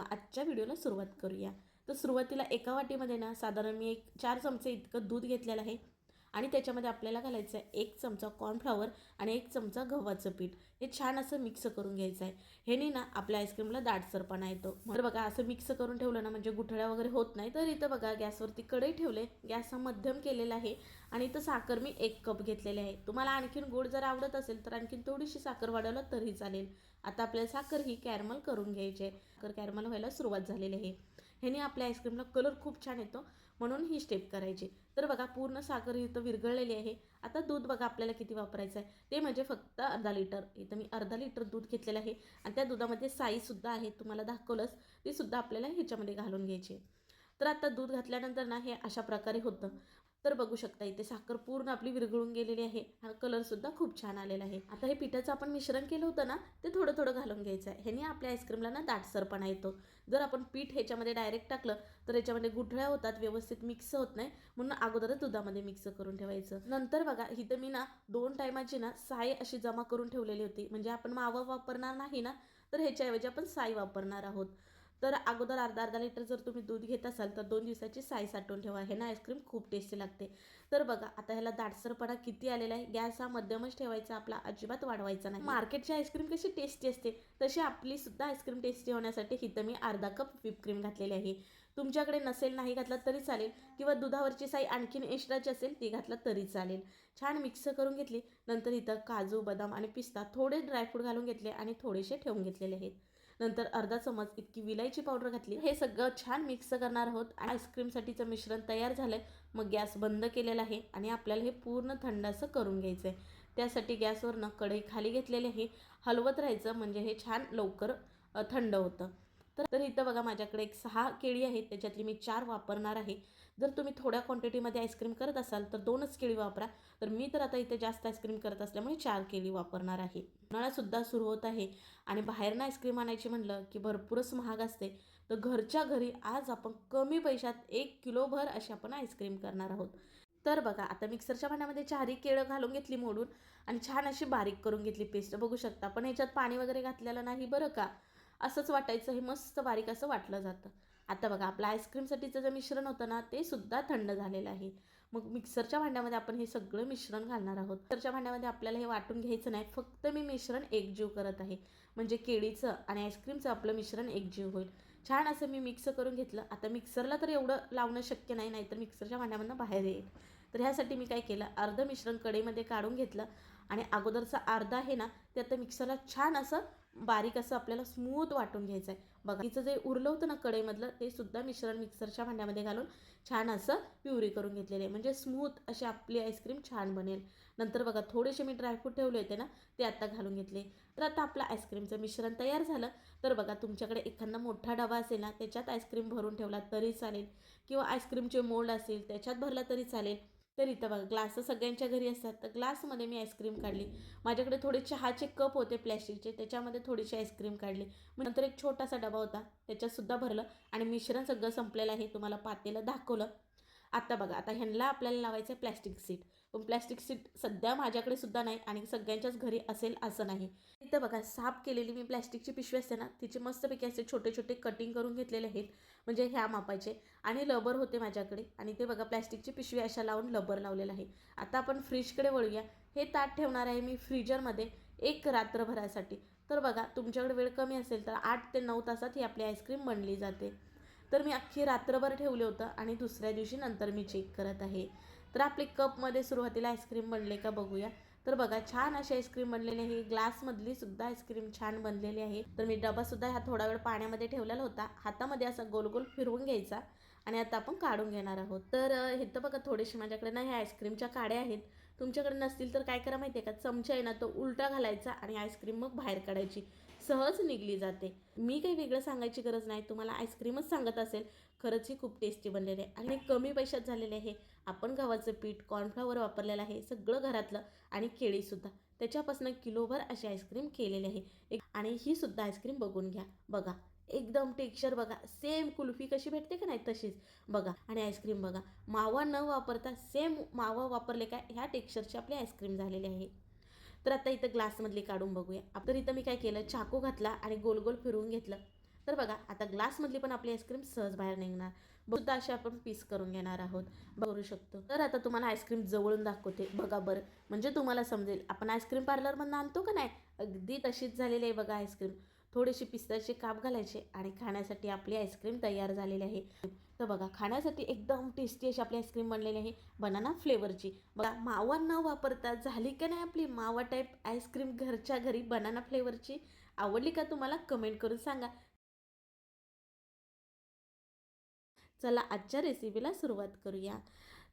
मग आजच्या व्हिडिओला सुरुवात करूया. तर सुरुवातीला एका वाटीमध्ये ना साधारण मी एक चार चमचे इतकं दूध घेतलेलं आहे. आणि त्याच्यामध्ये आपल्याला घालायचं आहे एक चमचा कॉर्नफ्लॉवर आणि एक चमचा गव्हाचं पीठ. हे छान असं मिक्स करून घ्यायचं आहे. ह्याने ना आपल्या आईस्क्रीमला दाटसरपणा येतो. तर बघा असं मिक्स करून ठेवलं ना म्हणजे गुठळ्या वगैरे होत नाही. तर इथं बघा गॅसवरती कढई ठेवले. गॅस हा मध्यम केलेला आहे. आणि इथं साखर मी एक कप घेतलेली आहे. तुम्हाला आणखीन गोड जर आवडत असेल तर आणखीन थोडीशी साखर वाढवलं तरी चालेल. आता आपल्याला साखर ही कॅरमल करून घ्यायची आहे. साखर कॅरमल व्हायला सुरुवात झालेली आहे. ह्याने आपल्या आईस्क्रीमला कलर खूप छान येतो. म्हणून ही स्टेप करायची. तर बघा पूर्ण साखर इथं विरघळलेली आहे. आता दूध बघा आपल्याला किती वापरायचं आहे. ते म्हणजे फक्त अर्धा लिटर इथं मी अर्धा लिटर दूध घेतलेलं आहे. आणि त्या दुधामध्ये साईसुद्धा आहे. तुम्हाला दाखवलंच. तीसुद्धा आपल्याला ह्याच्यामध्ये घालून घ्यायची आहे. तर आता दूध घातल्यानंतर ना हे अशा प्रकारे होतं. तर बघू शकता इथे साखर पूर्ण आपली विरघळून गेलेली आहे. हा कलरसुद्धा खूप छान आलेला आहे. आता हे पिठाचं आपण मिश्रण केलं होतं ना ते थोडं थोडं घालून घ्यायचं आहे ह्याने आपल्या आईस्क्रीमला ना दाटसरपणा येतो. जर आपण पीठ ह्याच्यामध्ये डायरेक्ट टाकलं तर याच्यामध्ये गुठळ्या होतात व्यवस्थित मिक्स होत नाही. म्हणून अगोदरच दुधामध्ये मिक्स करून ठेवायचं. नंतर बघा इथं मी ना दोन टायमाची ना साय अशी जमा करून ठेवलेली होती. म्हणजे आपण मावा वापरणार नाही ना तर ह्याच्याऐवजी आपण साई वापरणार आहोत. तर अगोदर अर्धा अर्धा लिटर जर तुम्ही दूध घेत असाल तर दोन दिवसाची साई साठवून ठेवा. हे ना आईस्क्रीम खूप टेस्टी लागते. तर बघा आता ह्याला दाटसरपणा किती आलेला आहे. गॅस हा मध्यमच ठेवायचा. आपला अजिबात वाढवायचा नाही. मार्केटची आईस्क्रीम कशी टेस्टी असते? तशी आपली सुद्धा आईस्क्रीम टेस्टी होण्यासाठी इथं मी अर्धा कप व्हिपक्रीम घातलेली आहे. तुमच्याकडे नसेल नाही घातला तरी चालेल. किंवा दुधावरची साई आणखीन एक्स्ट्राची असेल ती घातला तरी चालेल. छान मिक्स करून घेतली. नंतर इथं काजू बदाम आणि पिस्ता थोडे ड्रायफ्रूट घालून घेतले आणि थोडेसे ठेवून घेतलेले आहेत. नंतर अर्धा चमच इतकी विलायची पावडर घातली. हे सगळं छान मिक्स करणार आहोत. आईस्क्रीमसाठीचं मिश्रण तयार झालं आहे मग गॅस बंद केलेला आहे आणि आपल्याला हे पूर्ण थंड असं करून घ्यायचं आहे त्यासाठी गॅसवरनं कढई खाली घेतलेली आहे. हलवत राहायचं म्हणजे हे छान लवकर थंड होतं. तर तर इथं बघा माझ्याकडे एक सहा केळी आहेत. त्याच्यातली मी चार वापरणार आहे. जर तुम्ही थोड्या क्वांटिटीमध्ये आईस्क्रीम करत असाल तर दोनच केळी वापरा. तर मी तर आता इथे जास्त आईस्क्रीम करत असल्यामुळे चार केळी वापरणार आहे. उन्हाळासुद्धा सुरू होत आहे आणि बाहेरनं आईस्क्रीम आणायची म्हणलं की भरपूरच महाग असते. तर घरच्या घरी आज आपण कमी पैशात एक किलोभर अशी आपण आईस्क्रीम करणार आहोत. तर बघा आता मिक्सरच्या भांड्यामध्ये चारही केळं घालून घेतली मोडून आणि छान अशी बारीक करून घेतली पेस्ट बघू शकता पण ह्याच्यात पाणी वगैरे घातलेलं नाही बरं का? असंच वाटायचं हे मस्त बारीक असं वाटलं जातं. आता बघा आपलं आईस्क्रीमसाठीचं जे मिश्रण होतं ना ते सुद्धा थंड झालेलं आहे. मग मिक्सरच्या भांड्यामध्ये आपण हे सगळं मिश्रण घालणार आहोत. मिक्सरच्या भांड्यामध्ये आपल्याला हे वाटून घ्यायचं नाही फक्त मी मिश्रण एकजीव करत आहे. म्हणजे केळीचं आणि आईस्क्रीमचं आपलं मिश्रण एकजीव होईल. छान असं मी मिक्स करून घेतलं. आता मिक्सरला तर एवढं लावणं शक्य नाही नाहीतर मिक्सरच्या भांड्यामधनं बाहेर येईल. तर ह्यासाठी मी काय केलं अर्धं मिश्रण कढईमध्ये काढून घेतलं. आणि अगोदरचा अर्धा आहे ना ते आता मिक्सरला छान असं बारीक असं आपल्याला स्मूथ वाटून घ्यायचं आहे बघा तिचं जे उरलं होतं ना कढईमधलं ते सुद्धा मिश्रण मिक्सरच्या भांड्यामध्ये घालून छान असं प्युरी करून घेतलेले आहे. म्हणजे स्मूथ अशी आपली आईस्क्रीम छान बनेल. नंतर बघा थोडेसे मी ड्रायफ्रूट ठेवले होते ना ते आत्ता घालून घेतले. तर आता आपलं आईस्क्रीमचं मिश्रण तयार झालं. तर बघा तुमच्याकडे एखादा मोठा डबा असेल ना त्याच्यात आईस्क्रीम भरून ठेवला तरी चालेल. किंवा आईस्क्रीमचे मोल्ड असेल त्याच्यात भरला तरी चालेल. तर इथं बघा ग्लास सगळ्यांच्या घरी असतात. तर ग्लासमध्ये मी आईस्क्रीम काढली. माझ्याकडे थोडे चहाचे कप होते प्लॅस्टिकचे त्याच्यामध्ये थोडीशी आईस्क्रीम काढली. मग नंतर एक छोटासा डबा होता. त्याच्यातसुद्धा भरलं. आणि मिश्रण सगळं संपलेलं आहे. तुम्हाला पातेलं दाखवलं. आता बघा आता ह्यांना आपल्याला लावायचं आहे प्लॅस्टिक सीट पण प्लॅस्टिक सीट सध्या माझ्याकडे सुद्धा नाही आणि सगळ्यांच्याच घरी असेल असं नाही. इथं बघा साफ केलेली मी प्लॅस्टिकची पिशवी असते ना तिचे मस्तपैकी असे छोटे छोटे कटिंग करून घेतलेले आहेत म्हणजे ह्या मापाचे. आणि लबर होते माझ्याकडे आणि ते बघा प्लॅस्टिकची पिशवी अशा लावून लबर लावलेलं आहे. आता आपण फ्रीजकडे वळूया. हे ताट ठेवणार आहे मी फ्रीजरमध्ये एक रात्रभरासाठी. तर बघा तुमच्याकडे वेळ कमी असेल तर आठ ते नऊ तासात ही आपली आईस्क्रीम बनली जाते. तर मी अख्खी रात्रभर ठेवले होतं आणि दुसऱ्या दिवशी नंतर मी चेक करत आहे. तर आपले कपमध्ये सुरुवातीला आईस्क्रीम बनले का बघूया. तर बघा छान अशी आईस्क्रीम बनलेली आहे. ग्लासमधली सुद्धा आईस्क्रीम छान बनलेली आहे. तर मी डबासुद्धा हा थोडा वेळ पाण्यामध्ये ठेवलेला होता. हातामध्ये असा गोल गोल फिरवून घ्यायचा आणि आता आपण काढून घेणार आहोत. तर हे तर बघा थोडेसे माझ्याकडे ना ह्या आईस्क्रीमच्या काड्या आहेत. तुमच्याकडे नसतील तर काय करा माहिती आहे का? चमचा आहे ना तो उलटा घालायचा आणि आईस्क्रीम मग बाहेर काढायची. सहज निघली जाते. मी काही वेगळं सांगायची गरज नाही. तुम्हाला आईस्क्रीमच सांगत असेल. खरंच ही खूप टेस्टी बनलेली आहे. आणि कमी पैशात झालेले आहे. आपण गव्हाचं पीठ कॉर्नफ्लॉवर वापरलेलं आहे. सगळं घरातलं आणि केळीसुद्धा त्याच्यापासून किलोभर अशी आईस्क्रीम केलेली आहे. एक आणि ही सुद्धा आईस्क्रीम बघून घ्या. बघा. एकदम टेक्स्चर बघा. सेम कुल्फी कशी भेटते का नाही तशीच. बघा. आणि आईस्क्रीम बघा. मावा न वापरता सेम मावा वापरले काय ह्या टेक्स्चरची आपली आईस्क्रीम झालेली आहे. तर आता इथं ग्लासमधली काढून बघूया. तर इथं मी काय केलं? चाकू घातला आणि गोल गोल फिरवून घेतलं. तर बघा आता ग्लासमधली पण आपली आईस्क्रीम सहज बाहेर निघणार. बहुधा अशी आपण पीस करून घेणार आहोत. बघू शकतो. तर आता तुम्हाला आईस्क्रीम जवळून दाखवते. बघा बरं. म्हणजे तुम्हाला समजेल आपण आईस्क्रीम पार्लरमधून आणतो का नाही? अगदी तशीच झालेली आहे बघा आईस्क्रीम. थोडेसे पिस्ताचे काप घालायचे आणि खाण्यासाठी आपली आईस्क्रीम तयार झालेली आहे. तर बघा खाण्यासाठी एकदम टेस्टी अशी आपली आईस्क्रीम बनलेली आहे बनाना फ्लेवरची बघा मावा न वापरता झाली का नाही आपली मावा टाईप आईस्क्रीम घरच्या घरी बनाना फ्लेवरची आवडली का तुम्हाला? कमेंट करून सांगा. चला आजच्या रेसिपीला सुरुवात करूया.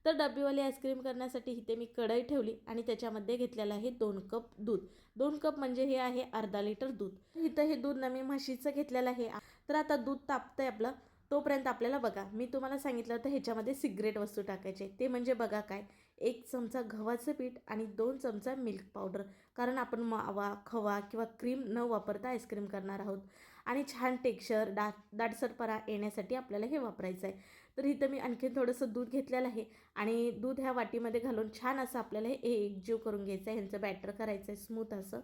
तर डब्बीवाली आईस्क्रीम करण्यासाठी इथे मी कढई ठेवली आणि त्याच्यामध्ये घेतलेलं आहे दोन कप दूध. दोन कप म्हणजे हे आहे अर्धा लिटर दूध. इथं हे दूध ना मी म्हशीचं घेतलेलं आहे. तर आता दूध तापतं आहे आपलं. तोपर्यंत आपल्याला बघा मी तुम्हाला सांगितलं होतं ह्याच्यामध्ये सिगरेट वस्तू टाकायचे. ते म्हणजे बघा काय एक चमचा गव्हाचं पीठ आणि दोन चमचा मिल्क पावडर. कारण आपण मावा खवा किंवा क्रीम न वापरता आईस्क्रीम करणार आहोत. आणि छान टेक्स्चर डा दाटसरपणा येण्यासाठी आपल्याला हे वापरायचं आहे तर इथं मी आणखीन थोडंसं दूध घेतलेलं आहे आणि दूध ह्या वाटीमध्ये घालून छान असं आपल्याला हे एकजीव करून घ्यायचं आहे. ह्यांचं बॅटर करायचं आहे स्मूथ असं.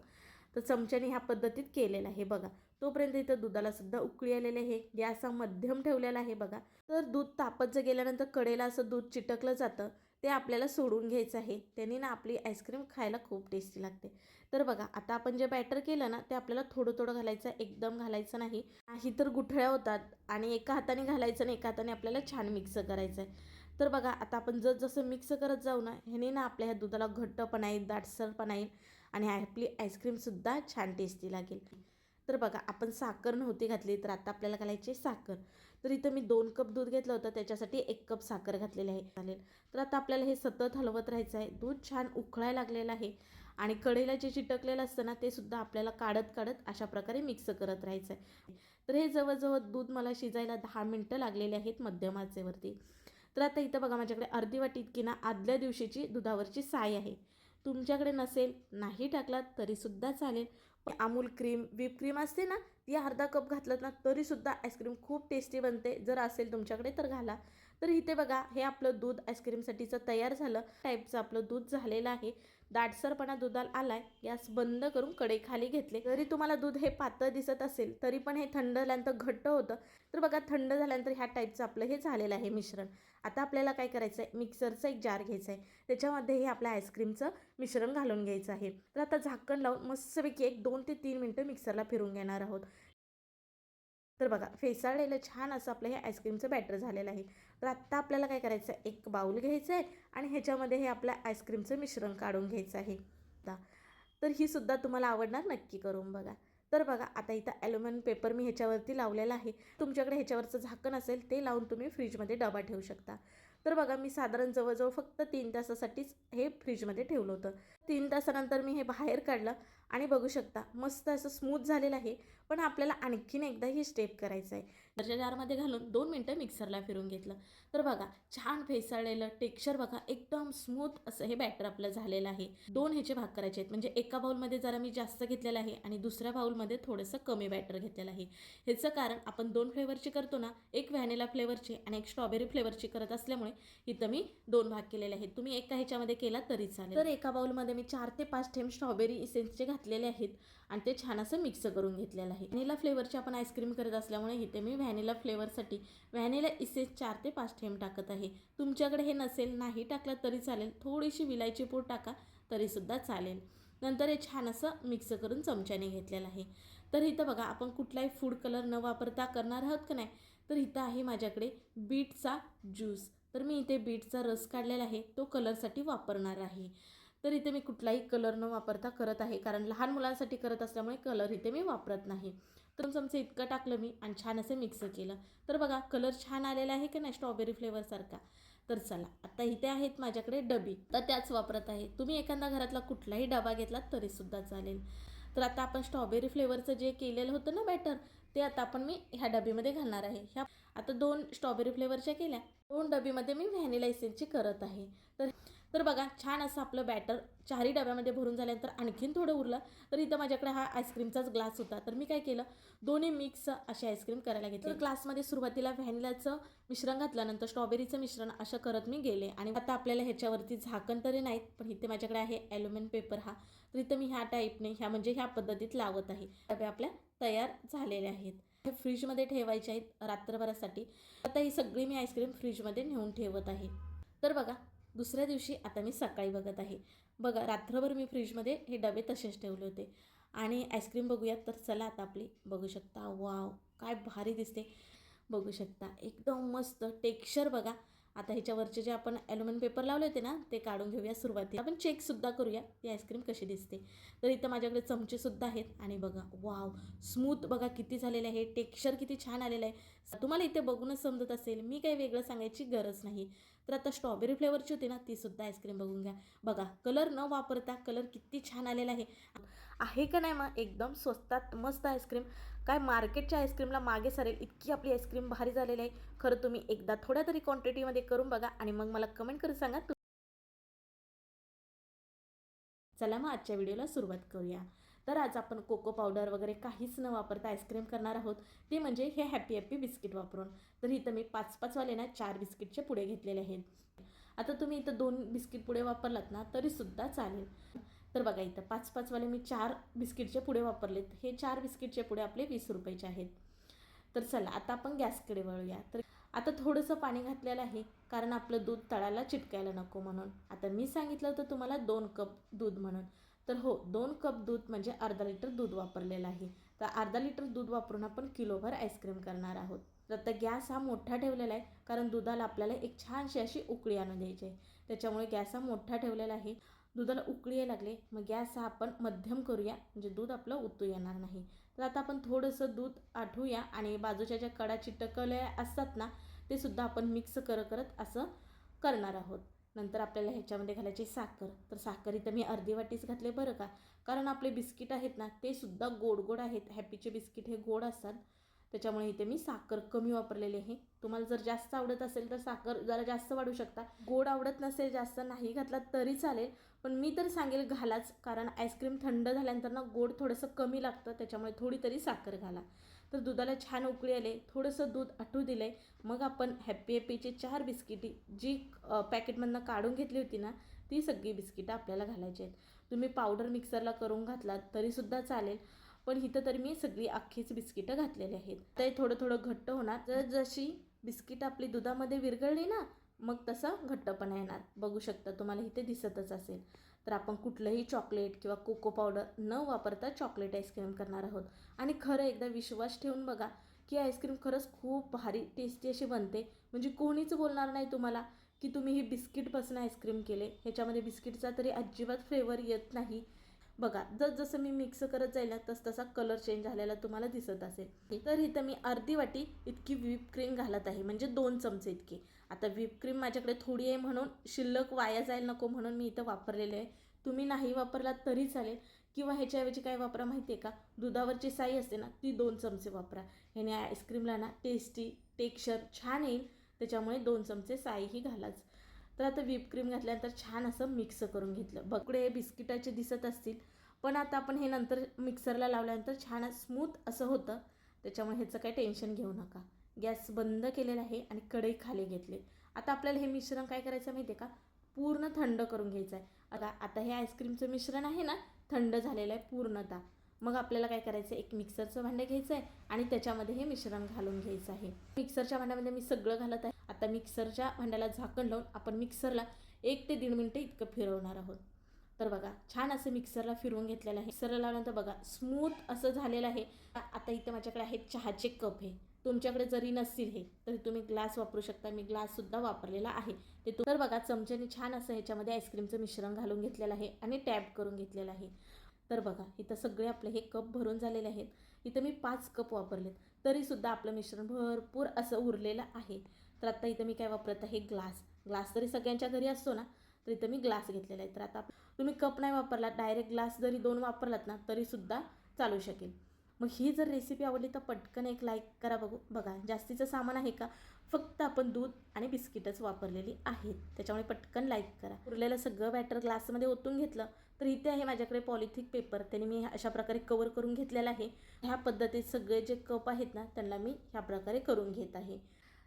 तर चमच्याने ह्या पद्धतीत केलेलं आहे बघा. तोपर्यंत इथं दुधाला सुद्धा उकळी आलेले आहे. गॅस हा मध्यम ठेवलेला आहे बघा. तर दूध तापत जर गेल्यानंतर कडेला असं दूध चिटकलं जातं ते आपल्याला सोडून घ्यायचं आहे. त्यांनी ना आपली आईस्क्रीम खायला खूप टेस्टी लागते. तर बघा आता आपण जे बॅटर केलं ना ते आपल्याला थोडं थोडं घालायचं एकदम घालायचं नाही. नाही तर गुठळ्या होतात आणि एका हाताने घालायचं आणि एका हाताने आपल्याला छान मिक्स करायचं आहे. तर बघा आता आपण जर जसं मिक्स करत जाऊ ना ह्याने ना आपल्या ह्या दुधाला घट्टपणा येईल दाटसरपणा येईल आणि आपली आईस्क्रीमसुद्धा छान टेस्टी लागेल. तर बघा आपण साखर नव्हती घातली तर आता आपल्याला घालायची साखर. तर इथं मी दोन कप दूध घेतलं होतं त्याच्यासाठी एक कप साखर घातलेली आहे. चालेल. तर आता आपल्याला हे सतत हलवत राहायचं आहे. दूध छान उकळायला लागलेलं आहे आणि कढईला जे चिटकलेलं असतं ना ते सुद्धा आपल्याला काढत काढत अशा प्रकारे मिक्स करत राहायचं आहे. तर हे जवळजवळ दूध मला शिजायला दहा मिनटं लागलेले आहेत मध्यम आचेवरती. तर आता इथं बघा माझ्याकडे अर्धी वाटी इतकी ना आदल्या दिवशीची दुधावरची साय आहे. तुमच्याकडे नसेल नाही टाकलात तरीसुद्धा चालेल. अमूल क्रीम व्हीप क्रीम असते ना ती अर्धा कप घातलं ना तरीसुद्धा आईस्क्रीम खूप टेस्टी बनते. जर असेल तुमच्याकडे तर घाला. तर इथे बघा हे आपलं दूध आईस्क्रीमसाठीचं तयार झालं. टाईपचं आपलं दूध झालेलं आहे. दाटसरपणा दुधाला आलाय गॅस बंद करून कडे खाली घेतले. जरी तुम्हाला दूध हे पातळ दिसत असेल तरी पण हे थंड झाल्यानंतर घट्ट होतं. तर बघा थंड झाल्यानंतर ह्या टाईपचं आपलं हे झालेलं आहे मिश्रण. आता आपल्याला काय करायचं आहे मिक्सरचा एक जार घ्यायचा आहे त्याच्यामध्ये हे आपल्या आईस्क्रीमचं मिश्रण घालून घ्यायचं आहे. तर आता झाकण लावून मस्तपैकी एक दोन ते तीन मिनटं मिक्सरला फिरून घेणार आहोत. तर बघा फेसाळलेलं छान असं आपलं हे आईस्क्रीमचं बॅटर झालेलं आहे. तर आत्ता आपल्याला काय करायचं आहे? एक बाऊल घ्यायचं आहे आणि ह्याच्यामध्ये हे आपल्या आईस्क्रीमचं मिश्रण काढून घ्यायचं आहे. आता तर ही सुद्धा तुम्हाला आवडणार नक्की करून बघा. तर बघा आता इथं ॲल्युमिनियम पेपर मी ह्याच्यावरती लावलेला आहे. तुमच्याकडे ह्याच्यावरचं झाकण असेल ते लावून तुम्ही फ्रीजमध्ये डबा ठेवू शकता. तर बघा मी साधारण जवळजवळ फक्त तीन तासासाठीच हे फ्रीजमध्ये ठेवलं होतं. तीन तासानंतर मी हे बाहेर काढलं आणि बघू शकता मस्त असं स्मूथ झालेलं आहे. पण आपल्याला आणखीन एकदा ही स्टेप करायचं आहे दर्जा जारमध्ये घालून दोन मिनटं मिक्सरला फिरून घेतलं. तर बघा छान फेसाळलेलं टेक्स्चर बघा एकदम स्मूथ असं हे बॅटर आपलं झालेलं आहे. दोन ह्याचे भाग करायचे आहेत. म्हणजे एका बाऊलमध्ये जरा मी जास्त घेतलेलं आहे आणि दुसऱ्या बाउलमध्ये थोडंसं कमी बॅटर घेतलेलं आहे. ह्याचं कारण आपण दोन फ्लेवरची करतो ना एक व्हॅनिला फ्लेवरची आणि एक स्ट्रॉबेरी फ्लेवरची करत असल्यामुळे इथं मी दोन भाग केलेले आहेत. तुम्ही एका ह्याच्यामध्ये केला तरी चालेल. तर एका बाउलमध्ये मी चार ते पाच थेंब स्ट्रॉबेरी इसेन्सचे घातलेले आहेत. आणि ते छान असं मिक्स करून घेतलेलं आहे. व्हॅनिला फ्लेवरची आपण आईस्क्रीम करत असल्यामुळे इथे मी व्हॅनिला फ्लेवरसाठी व्हॅनिला इसेस चार ते पाच थेंब टाकत आहे. तुमच्याकडे हे नसेल नाही टाकलं तरी चालेल. थोडीशी विलायची पूड टाका तरीसुद्धा चालेल. नंतर हे छान असं मिक्स करून चमच्याने घेतलेलं आहे. तर इथं बघा आपण कुठलाही फूड कलर न वापरता करणार आहोत का नाही? तर इथं आहे माझ्याकडे बीटचा ज्यूस तर मी इथे बीटचा रस काढलेला आहे. तो कलरसाठी वापरणार आहे. तर इथे मी कुठलाही कलर न वापरता करत आहे. कारण लहान मुलांसाठी करत असल्यामुळे कलर इथे मी वापरत नाही. तर चमचे इतकं टाकलं मी आणि छान असं मिक्स केलं. तर बघा कलर छान आलेला आहे की नाही स्ट्रॉबेरी फ्लेवरसारखा तर चला आता इथे आहेत माझ्याकडे डबी. तर त्याच वापरत आहे. तुम्ही एखादा घरातला कुठलाही डबा घेतला तरीसुद्धा चालेल. तर आता आपण स्ट्रॉबेरी फ्लेवरचं जे केलेलं होतं ना बॅटर ते आता आपण मी ह्या डबीमध्ये घालणार आहे. ह्या आता दोन स्ट्रॉबेरी फ्लेवरच्या केल्या. दोन डबीमध्ये मी व्हॅनिला इसेन्सची करत आहे. तर तर बघा छान असं आपलं बॅटर चारही डब्यामध्ये भरून झाल्यानंतर आणखीन थोडं उरलं तर इथं माझ्याकडे हा आईस्क्रीमचाच ग्लास होता. तर मी काय केलं दोन्ही मिक्स अशी आईस्क्रीम करायला घेतली. तर ग्लासमध्ये सुरुवातीला व्हॅनिलाचं मिश्रण घातल्यानंतर स्ट्रॉबेरीचं मिश्रण असं करत मी गेले. आणि आता आपल्याला ह्याच्यावरती झाकण तरी नाहीत पण इथे माझ्याकडे आहे ॲल्युमिनियम पेपर हा. तर इथं मी ह्या टाईपने ह्या म्हणजे ह्या पद्धतीत लावत आहे. डबे आपल्या तयार झालेले आहेत. हे फ्रीजमध्ये ठेवायचे आहेत रात्रभरासाठी. आता ही सगळी मी आईस्क्रीम फ्रीजमध्ये नेऊन ठेवत आहे. तर बघा दुसऱ्या दिवशी आता मी सकाळी बघत आहे. बघा रात्रभर मी फ्रीजमध्ये हे डबे तसेच ठेवले होते. आणि आईस्क्रीम बघूयात तर चला आता आपली बघू शकता. वाव काय भारी दिसते. बघू शकता. एकदम मस्त टेक्स्चर बघा. आता ह्याच्यावरचे जे आपण ॲल्युमिनियम पेपर लावले होते ना ते काढून घेऊया सुरुवातीला. आपण चेकसुद्धा करूया ती आईस्क्रीम कशी दिसते. तर इथं माझ्याकडे चमचेसुद्धा आहेत. आणि बघा वाव स्मूथ बघा किती झालेलं आहे. टेक्स्चर किती छान आलेलं आहे. तुम्हाला इथे बघूनच समजत असेल मी काही वेगळं सांगायची गरज नाही. तर आता स्ट्रॉबेरी फ्लेवरची होती ना तीसुद्धा आईस्क्रीम बघून घ्या. बघा कलर न वापरता कलर किती छान आलेला आहे. आहे का नाही मग एकदम स्वस्तात मस्त आईस्क्रीम काय मार्केटच्या आईस्क्रीमला मागे सरेल इतकी आपली आईस्क्रीम भारी झालेली आहे. खरं तुम्ही एकदा थोड्या तरी क्वांटिटीमध्ये करून बघा आणि मग मला कमेंट करून सांगा चला मग आजच्या व्हिडिओला सुरुवात करूया. तर आज आपण कोको पावडर वगैरे काहीच न वापरता आईस्क्रीम करणार आहोत. ते म्हणजे हे हॅपी हॅपी बिस्किट वापरून. तर इथं मी पाच पाचवाले ना चार बिस्किटचे पुढे घेतलेले आहेत. आता तुम्ही इथं दोन बिस्किट पुढे वापरलात ना तरीसुद्धा चालेल. तर बघा इथं पाच पाचवाले मी चार बिस्किटचे पुढे वापरलेत. हे चार बिस्किटचे पुढे आपले वीस रुपयाचे आहेत. तर चला आता आपण गॅसकडे वळूया. तर आता थोडंसं पाणी घातलेलं आहे कारण आपलं दूध तळाला चिटकायला नको म्हणून. आता मी सांगितलं होतं तुम्हाला दोन कप दूध म्हणून. तर हो दोन कप दूध म्हणजे अर्धा लिटर दूध वापरलेलं आहे. तर अर्धा लिटर दूध वापरून आपण किलोभर आईस्क्रीम करणार आहोत. तर आता गॅस हा मोठा ठेवलेला आहे कारण दुधाला आपल्याला एक छानशी अशी उकळी आणून द्यायची आहे. त्याच्यामुळे गॅस हा मोठा ठेवलेला आहे. दुधाला उकळी यायला लागले. मग गॅस हा आपण मध्यम करूया. म्हणजे दूध आपलं उतू येणार नाही. तर आता आपण थोडंसं दूध आठवूया आणि बाजूच्या ज्या कडा चिटकवल्या असतात ना ते सुद्धा आपण मिक्स करत करत असं करणार आहोत. नंतर आपल्याला ह्याच्यामध्ये घालायची साखर. तर साखर इथं मी अर्धी वाटीच घातले बरं का? कारण आपले बिस्किट आहेत ना ते सुद्धा गोड गोड आहेत. हॅपीचे बिस्किट हे गोड असतात. त्याच्यामुळे इथे मी साखर कमी वापरलेली आहे. तुम्हाला जर जास्त आवडत असेल तर साखर जरा जास्त वाढू शकता. गोड आवडत नसेल जास्त नाही घातला तरी चालेल. पण मी तर सांगेल घालाच कारण आईस्क्रीम थंड झाल्यानंतर ना गोड थोडंसं कमी लागतं त्याच्यामुळे थोडी तरी साखर घाला. तर दुधाला छान उकळी आले थोडंसं दूध आटू दिलं आहे मग आपण हॅपी हॅपीची चार बिस्किटी जी पॅकेटमधनं काढून घेतली होती ना ती सगळी बिस्किटं आपल्याला घालायची आहेत. तुम्ही पावडर मिक्सरला करून घातलात तरीसुद्धा चालेल. पण इथं तरी मी सगळी अख्खीच बिस्किटं घातलेली आहेत. ते थोडं थोडं घट्ट होणार. जर जशी बिस्किट आपली दुधामध्ये विरघळली ना मग तसं घट्टपणा येणार. बघू शकता तुम्हाला इथे दिसतच असेल. तर आपण कुठलंही चॉकलेट किंवा कोको पावडर न वापरता चॉकलेट आईस्क्रीम करणार आहोत. आणि खरं एकदा विश्वास ठेवून बघा की आईस्क्रीम खरंच खूप भारी टेस्टी अशी बनते. म्हणजे कोणीच बोलणार नाही तुम्हाला की तुम्ही ही बिस्किटपासून आईस्क्रीम केले. ह्याच्यामध्ये बिस्किटचा तरी अजिबात फ्लेवर येत नाही. बघा जसजसं मी मिक्स करत जाईल ना तस तसा कलर चेंज झालेला तुम्हाला दिसत असेल. तर इथं मी अर्धी वाटी इतकी व्हीप क्रीम घालत आहे म्हणजे दोन चमचे इतकी. आता व्हीप क्रीम माझ्याकडे थोडी आहे म्हणून शिल्लक वाया जायला नको म्हणून मी इथं वापरलेले आहे. तुम्ही नाही वापरलात तरी चालेल. किंवा ह्याच्याऐवजी काय वापरा माहिती आहे का? दुधावरची साई असते ना ती दोन चमचे वापरा. ह्याने आईस्क्रीमला ना टेस्टी टेक्स्चर छान येईल. त्याच्यामुळे दोन चमचे साईही घालाच. तर आता विपक्रीम घातल्यानंतर छान असं मिक्स करून घेतलं. बकडे बिस्किटाचे दिसत असतील पण आता आपण हे नंतर मिक्सरला लावल्यानंतर छान स्मूथ असं होतं. त्याच्यामुळे ह्याचं काही टेन्शन घेऊ नका. गॅस बंद केलेला आहे आणि कढई खाली घेतले. आता आपल्याला हे मिश्रण काय करायचं माहिती आहे का? पूर्ण थंड करून घ्यायचं आहे. आता आता हे आईस्क्रीमचं मिश्रण आहे ना थंड झालेलं आहे पूर्णतः. मग आपल्याला काय करायचं एक मिक्सरचं भांडं घ्यायचं आहे आणि त्याच्यामध्ये हे मिश्रण घालून घ्यायचं आहे. मिक्सरच्या भांड्यामध्ये मी सगळं घालत आहे. आता मिक्सरच्या भांड्याला झाकण लावून आपण मिक्सरला एक ते दीड मिनटं इतकं फिरवणार आहोत. तर बघा छान असं मिक्सरला फिरवून घेतलेलं आहे. मिक्सरला लावल्यानंतर बघा स्मूथ असं झालेलं आहे. आता इथं माझ्याकडे आहेत चहाचे कप हे. तुमच्याकडे जरी नसतील हे तरी तुम्ही ग्लास वापरू शकता. मी ग्लाससुद्धा वापरलेला आहे. ते तर बघा चमच्याने छान असं ह्याच्यामध्ये आईस्क्रीमचं मिश्रण घालून घेतलेलं आहे आणि टॅप करून घेतलेलं आहे. तर बघा इथं सगळे आपले हे कप भरून झालेले आहेत. इथं मी पाच कप वापरलेत. तरीसुद्धा आपलं मिश्रण भरपूर असं उरलेलं आहे. तर आता इथं मी काय वापरत आहे? ग्लास. ग्लास तरी सगळ्यांच्या घरी असतो ना तर इथं मी ग्लास घेतलेला आहे. तर आता तुम्ही कप नाही वापरलात डायरेक्ट ग्लास जरी दोन वापरलात ना तरीसुद्धा चालू शकेल. मग ही जर रेसिपी आवडली तर पटकन एक लाईक करा बघू. बघा जास्तीचं सामान आहे का? फक्त आपण दूध आणि बिस्किटच वापरलेली आहेत. त्याच्यामुळे पटकन लाईक करा. उरलेलं सगळं बॅटर ग्लासमध्ये ओतून घेतलं तर इथे आहे माझ्याकडे पॉलिथिक पेपर त्याने मी अशा प्रकारे कवर करून घेतलेला आहे. ह्या पद्धतीत सगळे जे कप आहेत ना त्यांना मी ह्या प्रकारे करून घेत आहे.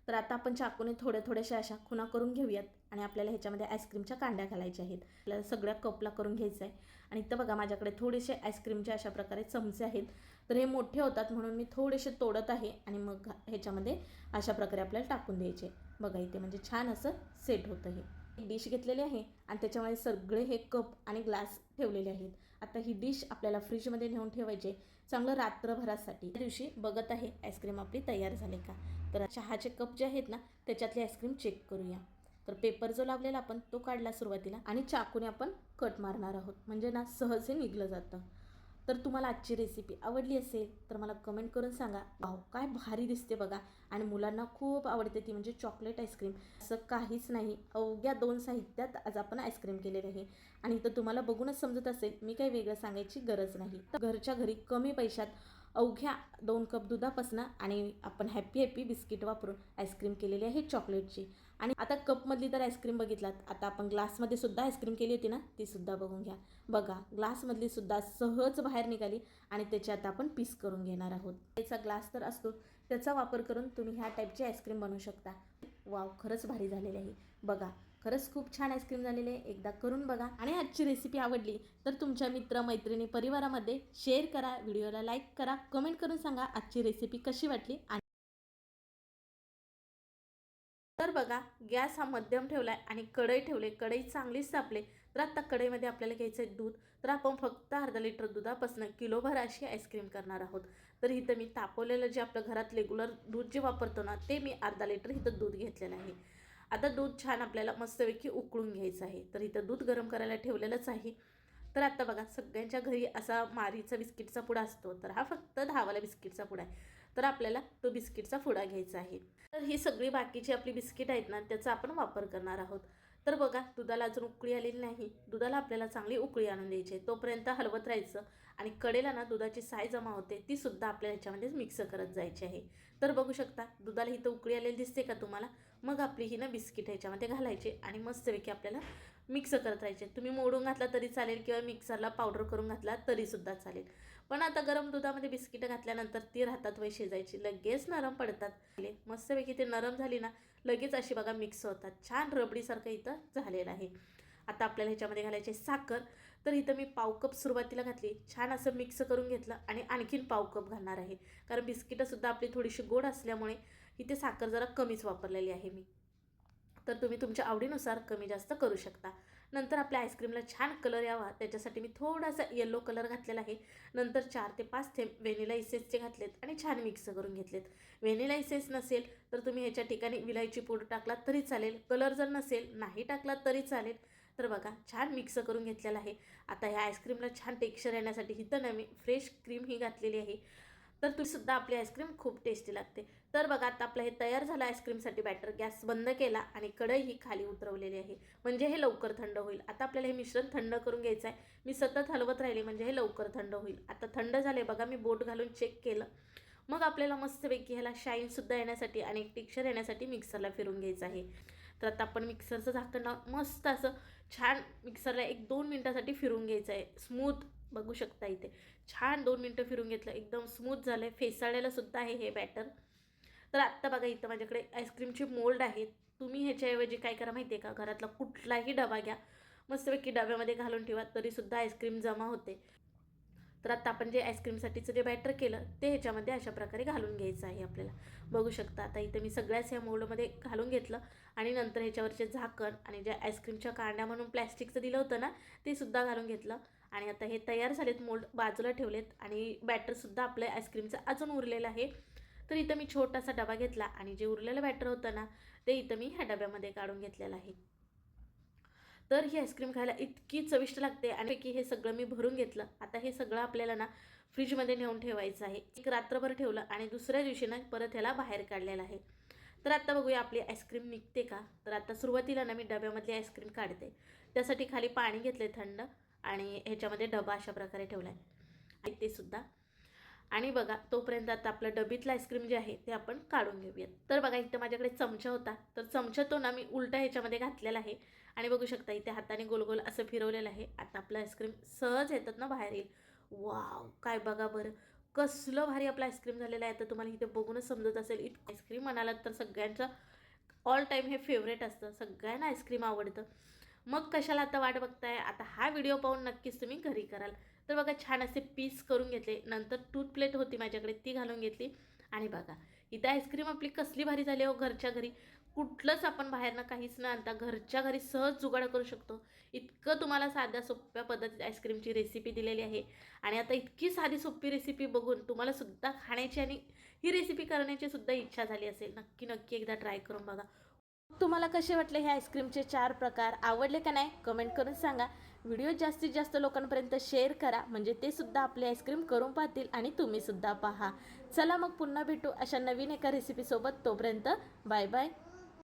तर आता आपण चाकूने थोड्या थोड्याशा अशा खुणा करून घेऊयात आणि आपल्याला ह्याच्यामध्ये आईस्क्रीमच्या कांड्या घालायच्या आहेत. आपल्याला सगळ्या कपला करून घ्यायचं आहे. आणि इथं बघा माझ्याकडे थोडेसे आईस्क्रीमचे अशा प्रकारे चमचे आहेत. तर हे मोठे होतात म्हणून मी थोडेसे तोडत आहे आणि मग ह्याच्यामध्ये अशा प्रकारे आपल्याला टाकून द्यायचे. बघा इथे म्हणजे छान असं सेट होतं हे. एक डिश घेतलेली आहे आणि त्याच्यामध्ये सगळे हे कप आणि ग्लास ठेवलेले आहेत. आता ही डिश आपल्याला फ्रीजमध्ये नेऊन ठेवायची चांगलं रात्रभरासाठी. त्या दिवशी बघत आहे आईस्क्रीम आपली तयार झाली का? तर चहाचे कप जे आहेत ना त्याच्यातली आईस्क्रीम चेक करूया. तर पेपर जो लावलेला आपण तो काढला सुरुवातीला आणि चाकूने आपण कट मारणार आहोत. म्हणजे ना सहज हे निघलं जातं. तर तुम्हाला आजची रेसिपी आवडली असेल तर मला कमेंट करून सांगा. भाऊ काय भारी दिसते बघा. आणि मुलांना खूप आवडते ती म्हणजे चॉकलेट आईस्क्रीम असं काहीच नाही. अवघ्या दोन साहित्यात आज आपण आईस्क्रीम केलेले आहे. आणि इथं तुम्हाला बघूनच समजत असेल मी काही वेगळं सांगायची गरज नाही. तर घरच्या घरी कमी पैशात अवघ्या दोन कप दुधापासनं आणि आपण हॅपी हॅपी बिस्किट वापरून आईस्क्रीम केलेली आहे चॉकलेटची आणि आता कपमधली तर आईस्क्रीम बघितलात. आता आपण ग्लासमध्ये सुद्धा आईस्क्रीम केली होती ना ती सुद्धा बघून घ्या. बघा ग्लासमधली सुद्धा सहज बाहेर निघाली आणि त्याची आता आपण पीस करून घेणार आहोत. त्याचा ग्लास तर असतो त्याचा वापर करून तुम्ही ह्या टाईपची आईस्क्रीम बनवू शकता. वाव खरंच भारी झालेली आहे. बघा खरंच खूप छान आईस्क्रीम झालेले आहे. एकदा करून बघा. आणि आजची रेसिपी आवडली तर तुमच्या मित्र मैत्रिणी परिवारामध्ये शेअर करा व्हिडिओला लाईक करा कमेंट करून सांगा आजची रेसिपी कशी वाटली आणि तर बघा गॅस हा मध्यम ठेवलाय आणि कढई ठेवले. कढई चांगलीच तापले तर आता कढईमध्ये आपल्याला घ्यायचं आहे दूध. तर आपण फक्त अर्धा लिटर दुधापासून किलोभर अशी आईस्क्रीम करणार आहोत. तर इथं मी तापवलेलं जे आपलं घरात रेग्युलर दूध जे वापरतो ना ते मी अर्धा लिटर इथं दूध घेतलेलं आहे. आता दूध छान आपल्याला मस्तपैकी उकळून घ्यायचं आहे. तर इथं दूध गरम करायला ठेवलेलंच आहे. तर आत्ता बघा सगळ्यांच्या घरी असा मारीचा बिस्किटचा पुडा असतो. तर हा फक्त दहावाला बिस्किटचा पुडा आहे. तर आपल्याला तो बिस्किटचा पुडा घ्यायचा आहे. तर ही सगळी बाकीची आपली बिस्किट आहेत ना त्याचा आपण वापर करणार आहोत. तर बघा दुधाला अजून उकळी आलेली नाही. दुधाला आपल्याला चांगली उकळी आणून द्यायची आहे. तोपर्यंत हलवत राहायचं आणि कडेला ना दुधाची साय जमा होते ती सुद्धा आपल्या ह्याच्यामध्ये मिक्स करत जायची आहे. तर बघू शकता दुधाला इथं उकळी आलेली दिसते का तुम्हाला? मग आपली ही ना बिस्किट ह्याच्यामध्ये घालायची आणि मस्तपैकी आपल्याला मिक्स करत राहायचे. तुम्ही मोडून घातला तरी चालेल किंवा मिक्सरला पावडर करून घातला तरीसुद्धा चालेल. पण आता गरम दुधामध्ये बिस्किटं घातल्यानंतर ती राहतात वय शिजायची. लगेच नरम पडतात. मस्तपैकी ते नरम झाली ना लगेच अशी बघा मिक्स होतात. छान रबडीसारखं इथं झालेलं आहे. आता आपल्याला ह्याच्यामध्ये घालायचे साखर. तर इथं मी पाव कप सुरुवातीला घातली. छान असं मिक्स करून घेतलं आणि आणखीन पाव कप घालणार आहे. कारण बिस्किटंसुद्धा आपली थोडीशी गोड असल्यामुळे इथे साखर जरा कमीच वापरलेली आहे मी. तर तुम्ही तुमच्या आवडीनुसार कमी जास्त करू शकता. नंतर आपल्या आईस्क्रीमला छान कलर यावा. त्याच्यासाठी मी थोडासा येलो कलर घातलेला आहे. नंतर चार ते पाच थेंब व्हेनिला इसेसचे घातलेत आणि छान मिक्स करून घेतलेत. व्हेनिला इसेस नसेल तर तुम्ही ह्याच्या ठिकाणी विलायची पूड टाकलात तरी चालेल. कलर जर नसेल नाही टाकलात तरी चालेल. तर बघा छान मिक्स करून घेतलेला आहे. आता ह्या आईस्क्रीमला छान टेक्स्चर येण्यासाठी इथं नवी फ्रेश क्रीम ही घातलेली आहे. तर तुम्हीसुद्धा आपली आईस्क्रीम खूप टेस्टी लागते. तर बघा आता आपलं हे तयार झालं आईस्क्रीमसाठी बॅटर गॅस बंद केला आणि कढई ही खाली उतरवलेली आहे. म्हणजे हे लवकर थंड होईल. आता आपल्याला हे मिश्रण थंड करून घ्यायचं आहे मी सतत हलवत राहिले म्हणजे हे लवकर थंड होईल. आता थंड झाले बघा मी बोट घालून चेक केलं. मग आपल्याला मस्तपैकी ह्याला शाईनसुद्धा येण्यासाठी आणि एक टिक्चर येण्यासाठी मिक्सरला फिरून घ्यायचं आहे. तर आता आपण मिक्सरचं झाकण मस्त असं छान मिक्सरला एक दोन मिनटासाठी फिरून घ्यायचं आहे स्मूथ बघू शकता इथे. छान दोन मिनटं फिरून घेतलं. एकदम स्मूथ झालं आहे फेसाळ्यालासुद्धा सुद्धा आहे हे बॅटर तर आत्ता बघा इथं माझ्याकडे आईस्क्रीमची मोल्ड आहे. तुम्ही ह्याच्याऐवजी काय करा माहिती आहे का? घरातला कुठलाही डबा घ्या. मस्तपैकी डब्यामध्ये घालून ठेवा तरीसुद्धा आईस्क्रीम जमा होते. तर आता आपण जे आईस्क्रीमसाठीचं जे बॅटर केलं ते ह्याच्यामध्ये अशा प्रकारे घालून घ्यायचं आहे आपल्याला. बघू शकता आता इथं मी सगळ्याच ह्या मोल्डमध्ये घालून घेतलं. आणि नंतर ह्याच्यावरचे झाकण आणि ज्या आईस्क्रीमच्या कांड्या म्हणून प्लॅस्टिकचं दिलं होतं ना ते सुद्धा घालून घेतलं. आणि आता हे तयार झालेत मोल्ड बाजूला ठेवलेत आणि बॅटरसुद्धा आपलं आईस्क्रीमचं अजून उरलेलं आहे. तर इथं मी छोटासा डबा घेतला आणि जे उरलेलं बॅटर होतं ना ते इथं मी ह्या डब्यामध्ये काढून घेतलेलं आहे. तर ही आईस्क्रीम खायला इतकी चविष्ट लागते आणि की हे सगळं मी भरून घेतलं. आता हे सगळं आपल्याला ना फ्रीजमध्ये नेऊन ठेवायचं आहे. एक रात्रभर ठेवलं आणि दुसऱ्या दिवशी ना परत ह्याला बाहेर काढलेलं आहे. तर आता बघूया आपली आईस्क्रीम निघते का? तर आता सुरुवातीला ना मी डब्यामधली आईस्क्रीम काढते. त्यासाठी खाली पाणी घेतले थंड. आणि ह्याच्यामध्ये डबा अशा प्रकारे ठेवला आहे. आणि ते सुद्धा. आणि बघा तोपर्यंत आता आपलं डबीतलं आईस्क्रीम जे आहे ते आपण काढून घेऊयात. तर बघा इथं माझ्याकडे चमचा होता. तर चमचा तो ना मी उलटा ह्याच्यामध्ये घातलेला आहे. आणि बघू शकता इथे हाताने गोलगोल असं फिरवलेलं आहे. आता आपलं आईस्क्रीम सहज येतात ना बाहेर येईल. वाव! काय बघा बरं. कसलं भारी आपलं आईस्क्रीम झालेलं आहे. तर तुम्हाला इथे बघूनच समजत असेल इतकं आईस्क्रीम म्हणालात तर सगळ्यांचं ऑल टाईम हे फेवरेट असतं. सगळ्यांना आईस्क्रीम आवडतं. मग कशाला आता वाट बघताय? आता हा व्हिडिओ पाहून नक्कीच तुम्ही घरी कराल. तर बघा छान असे पीस करून घेतले. नंतर टूथप्लेट होती माझ्याकडे ती घालून घेतली. आणि बघा इथं आईस्क्रीम आपली कसली भारी झाली हो घरच्या घरी. कुठलंच आपण बाहेरनं काहीच न आणता घरच्या घरी सहज जुगाड करू शकतो. इतकं तुम्हाला साध्या सोप्या पद्धतीत आईस्क्रीमची रेसिपी दिलेली आहे. आणि आता इतकी साधी सोपी रेसिपी बघून तुम्हाला सुद्धा खाण्याची आणि ही रेसिपी करण्याची सुद्धा इच्छा झाली असेल. नक्की नक्की एकदा ट्राय करून बघा. तुम्हाला कसे वाटले हे आईस्क्रीमचे चार प्रकार? आवडले का नाही? कमेंट करून सांगा. व्हिडिओ जास्तीत जास्त लोकांपर्यंत शेअर करा. म्हणजे ते सुद्धा आपले आईस्क्रीम करून पाहतील आणि तुम्ही सुद्धा पहा. चला मग पुन्हा भेटू अशा नवीन एका रेसिपीसोबत तोपर्यंत बाय बाय